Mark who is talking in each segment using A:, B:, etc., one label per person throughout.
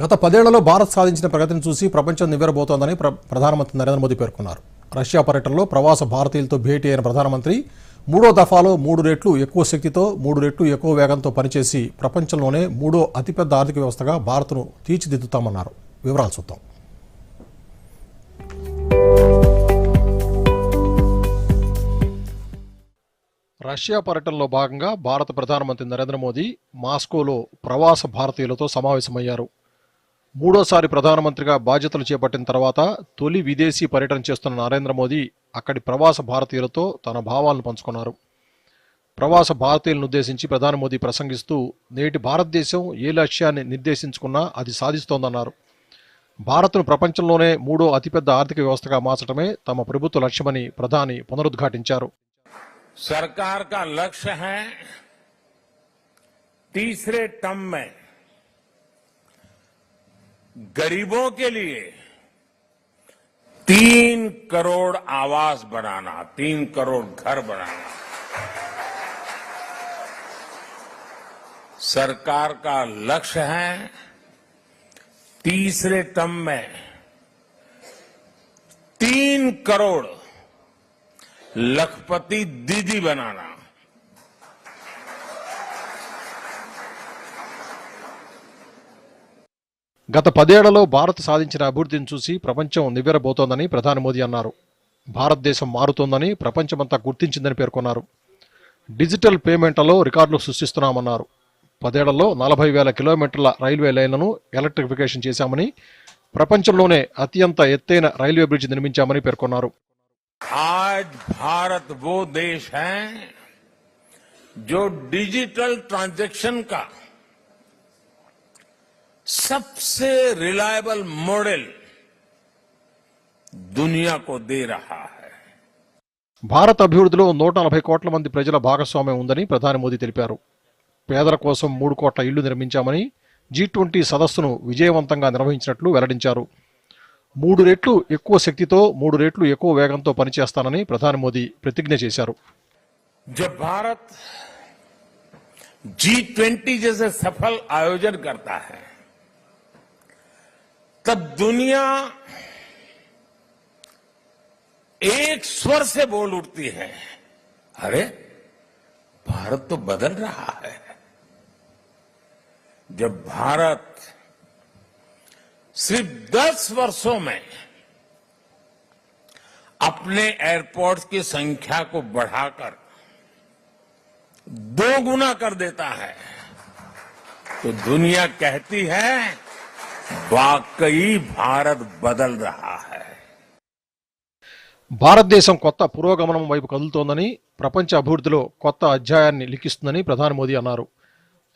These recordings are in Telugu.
A: గత పదేళ్ళలో భారత్ సాధించిన ప్రగతిని చూసి ప్రపంచం నివ్వెరబోతోందని ప్రధానమంత్రి నరేంద్ర మోదీ పేర్కొన్నారు. రష్యా పర్యటనలో ప్రవాస భారతీయులతో భేటీ అయిన ప్రధానమంత్రి మూడో దఫాలో మూడు రెట్లు ఎక్కువ శక్తితో మూడు రెట్లు ఎక్కువ వేగంతో పనిచేసి ప్రపంచంలోనే మూడో అతిపెద్ద ఆర్థిక వ్యవస్థగా భారత్ను తీర్చిదిద్దుతామన్నారు. వివరాలు చూద్దాం. రష్యా పర్యటనలో భాగంగా భారత ప్రధానమంత్రి నరేంద్ర మోదీ మాస్కోలో ప్రవాస భారతీయులతో సమావేశమయ్యారు. మూడోసారి ప్రధానమంత్రిగా బాధ్యతలు చేపట్టిన తర్వాత తొలి విదేశీ పర్యటన చేస్తున్న నరేంద్ర మోదీ అక్కడి ప్రవాస భారతీయులతో తన భావాలను పంచుకున్నారు. ప్రవాస భారతీయులను ఉద్దేశించి ప్రధాని మోదీ ప్రసంగిస్తూ నేటి భారతదేశం ఏ లక్ష్యాన్ని నిర్దేశించుకున్నా అది సాధిస్తోందన్నారు. భారత్ను ప్రపంచంలోనే మూడో అతిపెద్ద ఆర్థిక వ్యవస్థగా మార్చడమే తమ ప్రభుత్వ లక్ష్యమని ప్రధాని పునరుద్ఘాటించారు.
B: సర్కార్ లక్ష్య తీసరే गरीबों के लिए तीन करोड़ आवास बनाना, तीन करोड़ घर बनाना। सरकार का लक्ष्य है तीसरे टर्म में तीन करोड़ लखपति दीदी बनाना।
A: గత పదేళ్లలో భారత్ సాధించిన అభివృద్ధిని చూసి ప్రపంచం నివ్వెరబోతోందని ప్రధాని మోదీ అన్నారు భారతదేశం మారుతోందని ప్రపంచమంతా గుర్తించిందని పేర్కొన్నారు డిజిటల్ పేమెంట్లలో రికార్డులు సృష్టిస్తున్నామన్నారు పదేళ్లలో నలభై వేల కిలోమీటర్ల రైల్వే లైన్లను ఎలక్ట్రిఫికేషన్ చేశామని ప్రపంచంలోనే అత్యంత ఎత్తైన రైల్వే బ్రిడ్జ్ నిర్మించామని పేర్కొన్నారు
B: आज भारत वो देश है जो डिजिटल ट्रांजैक्शन का सबसे रिलायबल मॉडल दुनिया को दे रहा है
A: భారత్ అభివృద్ధిలో నూట నలభై కోట్ల మంది ప్రజల భాగస్వామ్యం ఉందని ప్రధాని మోదీ తెలిపారు పేదల కోసం మూడు కోట్ల ఇళ్లు నిర్మించామని జీ ట్వంటీ సదస్సును విజయవంతంగా నిర్వహించినట్లు వెల్లడించారు మూడు రెట్లు ఎక్కువ శక్తితో మూడు రెట్లు ఎక్కువ వేగంతో పనిచేస్తానని ప్రధాని మోదీ ప్రతిజ్ఞ చేశారు
B: जब भारत जी ट्वेंटी जैसे सफल आयोजन करता है तब दुनिया एक स्वर से बोल उठती है। अरे, भारत तो बदल रहा है। जब भारत सिर्फ़ दस वर्षों में अपने एयरपोर्ट्स की संख्या को बढ़ाकर दो गुना कर देता है तो दुनिया कहती है వాకీ భారత్ బదల్
A: భారతదేశం కొత్త పురోగమనం వైపు కదులుతోందని ప్రపంచ అభివృద్ధిలో కొత్త అధ్యాయాన్ని లిఖిస్తుందని ప్రధాని మోదీ అన్నారు.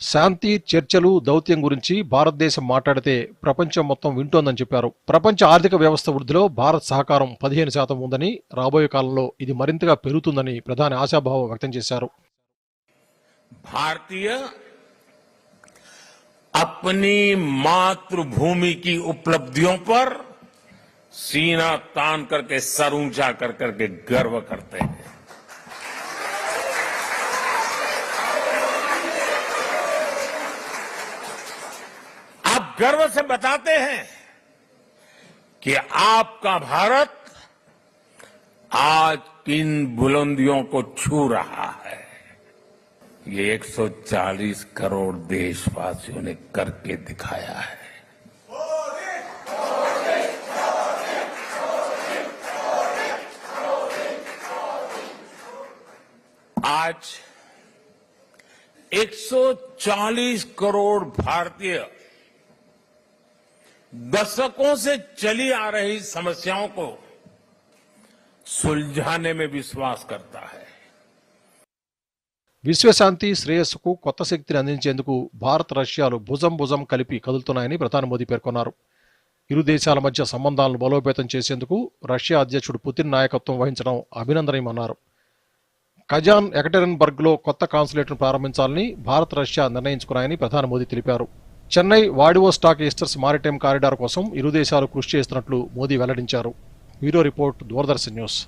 A: శాంతి చర్చలు దౌత్యం గురించి భారతదేశం మాట్లాడితే ప్రపంచం మొత్తం వింటోందని చెప్పారు. ప్రపంచ ఆర్థిక వ్యవస్థ వృద్ధిలో భారత్ సహకారం పదిహేను శాతం ఉందని రాబోయే కాలంలో ఇది మరింతగా పెరుగుతుందని ప్రధాని ఆశాభావం వ్యక్తం చేశారు.
B: భారతీయ अपनी मातृभूमि की उपलब्धियों पर सीना तान करके सर ऊँचा कर करके गर्व करते हैं। आप गर्व से बताते हैं कि आपका भारत आज किन बुलंदियों को छू रहा है। ये 140 करोड़ देशवासियों ने करके दिखाया है। आज 140 करोड़ भारतीय दशकों से चली आ रही समस्याओं को सुलझाने में विश्वास करता है।
A: విశ్వశాంతి శ్రేయస్సుకు కొత్త శక్తిని అందించేందుకు భారత్ రష్యాలు భుజం భుజం కలిపి కదులుతున్నాయని ప్రధాని మోదీ పేర్కొన్నారు. ఇరు దేశాల మధ్య సంబంధాలను బలోపేతం చేసేందుకు రష్యా అధ్యక్షుడు పుతిన్ నాయకత్వం వహించడం అభినందనీయమన్నారు. కజాన్ ఎకటెరన్బర్గ్లో కొత్త కాన్సులేట్ను ప్రారంభించాలని భారత్ రష్యా నిర్ణయించుకున్నాయని ప్రధాని మోదీ తెలిపారు. Chennai Vladivostok eastern maritime corridor కోసం ఇరు దేశాలు కృషి చేస్తున్నట్లు మోదీ వెల్లడించారు. Bureau report Doordarshan news.